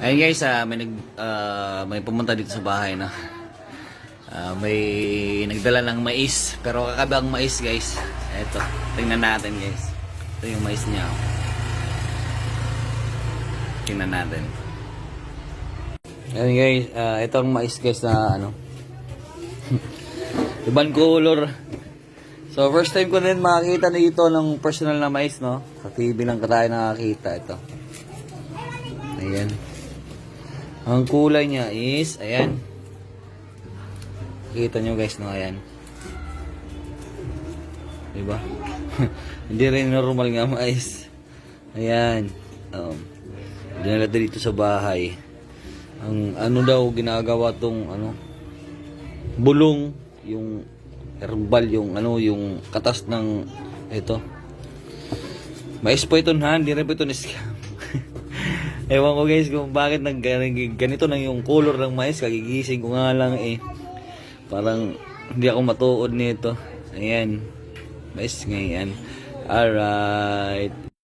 Ayun guys, ah, may nag ah, may pumunta dito sa bahay na. Ah, may nagdala ng mais, pero kakabang mais guys. Ito, tingnan natin guys. Ito yung mais niya. Tingnan natin. Ayun guys, ah, ito ang mais guys na ano. Ibang color. So first time ko din makakita dito ng personal na mais, no? Sa TV lang tayo nakakita ito. Ayan. Ang kulay niya is, ayan. Kita nyo guys, no? Ayan. Diba? Hindi rin normal nga mais. Ayan. Um, dinala dito sa bahay. Ang ano daw ginagawa tong ano bulong yung herbal yung ano yung katas ng ito mais po ito ha hindi rin po ito na scam ewan ko guys kung bakit nag ganito na yung color ng mais. Kagigising ko nga lang eh. Parang hindi ako matuod nito. Ayan. Mais ngayon alright